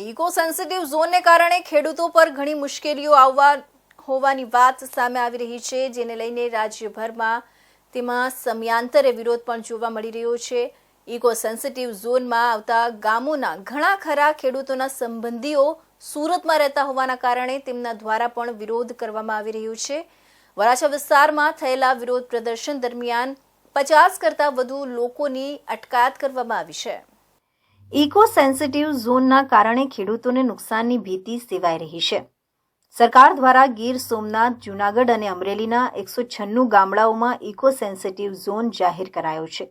Eco sensitive ઝોનને કારણે ખેડૂતો પર ઘણી મુશ્કેલીઓ આવવા હોવાની વાત સામે આવી રહી છે, જેને લઈને રાજ્યભરમાં તેમાં સમયાંતરે વિરોધ પણ જોવા મળી રહ્યો છે. ઇકો સેન્સિટિવ ઝોનમાં આવતા ગામોના ઘણા ખરા ખેડૂતોના સંબંધીઓ સુરતમાં રહેતા હોવાના કારણે તેમના દ્વારા પણ વિરોધ કરવામાં આવી રહ્યો છે. વરાછા વિસ્તારમાં થયેલા વિરોધ પ્રદર્શન દરમિયાન પચાસ કરતાં વધુ લોકોની અટકાયત કરવામાં આવી છે. ઇકો સેન્સિટિવ ઝોનના કારણે ખેડૂતોને નુકસાનની ભીતિ સેવાઈ રહી છે. સરકાર દ્વારા ગીર સોમનાથ, જૂનાગઢ અને અમરેલીના એકસો છન્નું ગામડાઓમાં ઇકો સેન્સિટિવ ઝોન જાહેર કરાયો છે,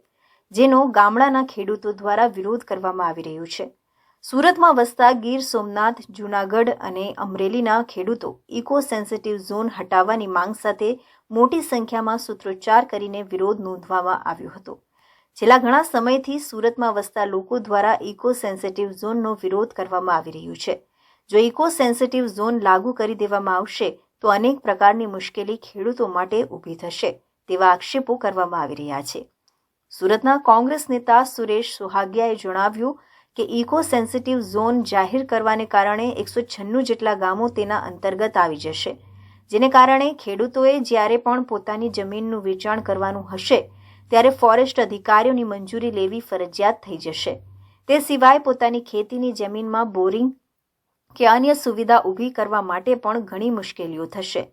જેનો ગામડાના ખેડૂતો દ્વારા વિરોધ કરવામાં આવી રહ્યો છે. સુરતમાં વસતા ગીર સોમનાથ, જૂનાગઢ અને અમરેલીના ખેડૂતો ઇકો સેન્સિટિવ ઝોન હટાવવાની માંગ સાથે મોટી સંખ્યામાં સૂત્રોચ્ચાર કરીને વિરોધ નોંધવામાં આવ્યો હતો. છેલ્લા ઘણા સમયથી સુરતમાં વસતા લોકો દ્વારા ઇકો સેન્સિટિવ ઝોનનો વિરોધ કરવામાં આવી રહ્યું છે. જો ઇકો સેન્સિટિવ ઝોન લાગુ કરી દેવામાં આવશે, તો અનેક પ્રકારની મુશ્કેલી ખેડૂતો માટે ઊભી થશે, તેવા આક્ષેપો કરવામાં આવી રહ્યા છે. સુરતના કોંગ્રેસ નેતા સુરેશ સુહાગિયાએ જણાવ્યું કે ઇકો સેન્સિટિવ ઝોન જાહેર કરવાને કારણે એકસો છન્નું જેટલા ગામો તેના અંતર્ગત આવી જશે, જેને કારણે ખેડૂતોએ જ્યારે પણ પોતાની જમીનનું વેચાણ કરવાનું હશે ત્યારે ફોરેસ્ટ અધિકારીઓની મંજૂરી લેવી ફરજિયાત થઈ જશે. તે સિવાય પોતાની ખેતીની જમીનમાં બોરિંગ કે અન્ય સુવિધા ઊભી કરવા માટે પણ ઘણી મુશ્કેલીઓ થશે.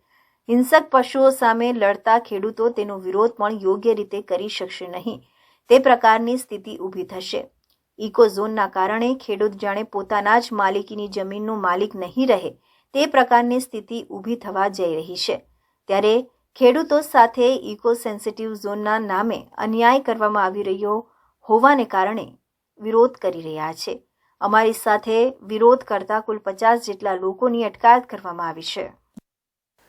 હિંસક પશુઓ સામે લડતા ખેડૂતો તેનો વિરોધ પણ યોગ્ય રીતે કરી શકશે નહીં. તે પ્રકારની સ્થિતિ ઊભી થશે. ઇકોઝોનના કારણે ખેડૂત જાણે પોતાના જ માલિકીની જમીનનું માલિક નહીં રહે તે પ્રકારની સ્થિતિ ઊભી થવા જઈ રહી છે. ત્યારે ખેડૂતો સાથે ઇકો સેન્સિટિવ ઝોનના નામે અન્યાય કરવામાં આવી રહ્યો હોવાને કારણે વિરોધ કરી રહ્યા છે. અમારી સાથે વિરોધ કરતા કુલ પચાસ જેટલા લોકોની અટકાયત કરવામાં આવી છે.